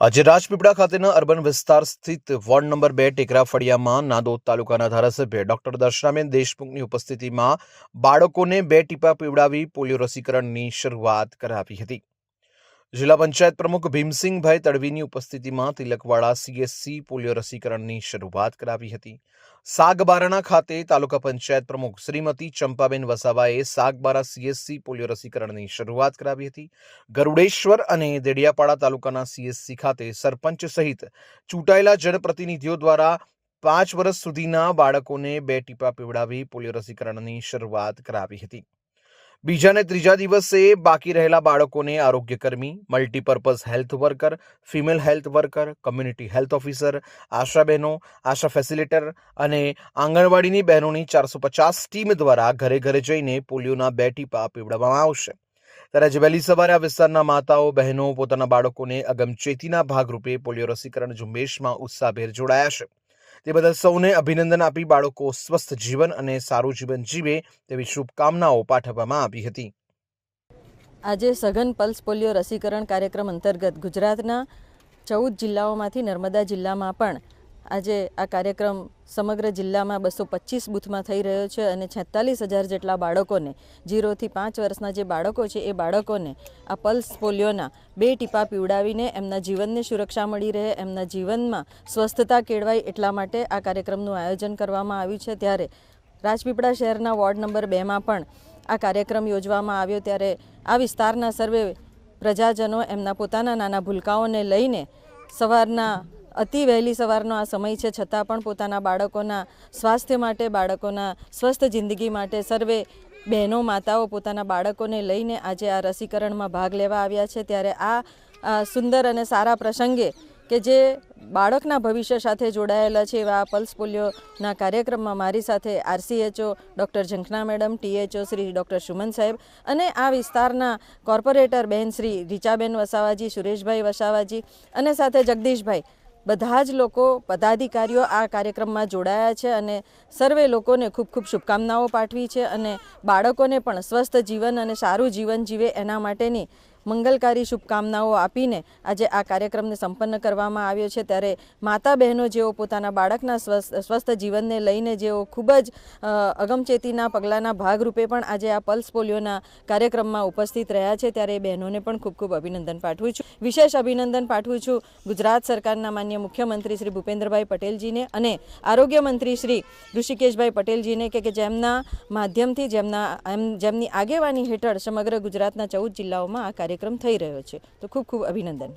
આજે રાજપીપળા ખાતેના અર્બન વિસ્તાર સ્થિત વોર્ડ નંબર બે ટેકરા ફળિયામાં નાદોદ તાલુકાના ધારાસભ્ય ડોક્ટર દર્શનાબેન દેશમુખની ઉપસ્થિતિમાં બાળકોને બે ટીપા પીવડાવી પોલિયો રસીકરણની શરૂઆત કરાવી હતી. જિલ્લા પંચાયત પ્રમુખ ભીમસિંહભાઈ તડવીની ઉપસ્થિતિમાં તિલકવાડા સીએસસી પોલિયો રસીકરણની શરૂઆત કરાવી હતી. સાગબારણા ખાતે તાલુકા પંચાયત પ્રમુખ શ્રીમતી ચંપાબેન વસાવાએ સાગબારા સીએસસી પોલિયો રસીકરણની શરૂઆત કરાવી હતી. ગરુડેશ્વર અને દેડિયાપાડા તાલુકાના સીએસસી ખાતે સરપંચ સહિત ચૂંટાયેલા જનપ્રતિનિધિઓ દ્વારા પાંચ વર્ષ સુધીના બાળકોને બે ટીપા પીવડાવી પોલિયો રસીકરણની શરૂઆત કરાવી હતી. બીજા અને ત્રીજા દિવસે બાકી રહેલા બાળકોને આરોગ્યકર્મી, multipurpose health worker, female health worker, community health officer, ASHA બહેનો, આશા ફેસિલિટર અને આંગણવાડીની બહેનોની ચારસો પચાસ ટીમ દ્વારા ઘરે ઘરે જઈને પોલિયોના બે ટીપા પીવડાવવામાં આવશે. ત્યારે આજે વહેલી સવારે આ વિસ્તારના માતાઓ, બહેનો પોતાના બાળકોને અગમચેતીના ભાગરૂપે પોલિયો રસીકરણ ઝુંબેશમાં ઉત્સાહભેર જોડાયા છે. તે બદલ સૌને અભિનંદન આપી બાળકો સ્વસ્થ જીવન અને સારું જીવન જીવે તેવી શુભકામનાઓ પાઠવવામાં આવી હતી. આજે સઘન પલ્સ પોલિયો રસીકરણ કાર્યક્રમ અંતર્ગત ગુજરાતના ચૌદ જિલ્લાઓમાંથી નર્મદા જિલ્લામાં પણ આજે આ કાર્યક્રમ સમગ્ર જિલ્લામાં બસો પચીસ બૂથમાં થઈ રહ્યો છે અને છેતાલીસ હજાર જેટલા બાળકોને જીરોથી પાંચ વર્ષના જે બાળકો છે એ બાળકોને આ પલ્સ પોલિયોના બે ટીપા પીવડાવીને એમના જીવનને સુરક્ષા મળી રહે, એમના જીવનમાં સ્વસ્થતા કેળવાય એટલા માટે આ કાર્યક્રમનું આયોજન કરવામાં આવ્યું છે. ત્યારે રાજપીપળા શહેરના વોર્ડ નંબર બેમાં પણ આ કાર્યક્રમ યોજવામાં આવ્યો. ત્યારે આ વિસ્તારના સર્વે પ્રજાજનો એમના પોતાના નાના ભૂલકાઓને લઈને સવારના અતિ વહેલી સવારનો આ સમય છે. છતાં પણ પોતાના બાળકોના સ્વાસ્થ્ય માટે, બાળકોના સ્વસ્થ જિંદગી માટે સર્વે બહેનો, માતાઓ પોતાના બાળકોને લઈને આજે આ રસીકરણમાં ભાગ લેવા આવ્યા છે. ત્યારે આ સુંદર અને સારા પ્રસંગે કે જે બાળકના ભવિષ્ય સાથે જોડાયેલા છે એવા પલ્સ પોલિયોના કાર્યક્રમમાં મારી સાથે RCHO doctor Jhankhana madam, THO Shri doctor Suman સાહેબ અને આ વિસ્તારના કોર્પોરેટર બહેન શ્રી રીચાબેન વસાવાજી, સુરેશભાઈ વસાવાજી અને સાથે જગદીશભાઈ બધા જ લોકો, પદાધિકારીઓ આ કાર્યક્રમમાં જોડાયા છે અને સર્વે લોકોને ખૂબ ખૂબ શુભકામનાઓ પાઠવી છે અને બાળકોને પણ સ્વસ્થ જીવન અને સારું જીવન જીવે એના માટેની મંગલકારી શુભકામનાઓ આપીને આજે આ કાર્યક્રમને સંપન્ન કરવામાં આવ્યો છે. ત્યારે માતા બહેનો જેઓ પોતાના બાળકના સ્વસ્થ જીવનને લઈને જેઓ ખૂબ જ અગમચેતીના પગલાંના ભાગરૂપે પણ આજે આ પલ્સ પોલિયોના કાર્યક્રમમાં ઉપસ્થિત રહ્યા છે. ત્યારે એ બહેનોને પણ ખૂબ ખૂબ અભિનંદન પાઠવું છું. વિશેષ અભિનંદન પાઠવું છું ગુજરાત સરકારના માન્ય મુખ્યમંત્રી શ્રી ભૂપેન્દ્રભાઈ પટેલજીને અને આરોગ્ય મંત્રી શ્રી ઋષિકેશભાઈ પટેલજીને કે કે જેમના માધ્યમથી, જેમના જેમની આગેવાની હેઠળ સમગ્ર ગુજરાતના ચૌદ જિલ્લાઓમાં આ કાર્યક્રમ થઈ રહ્યો છે. તો ખૂબ ખૂબ અભિનંદન.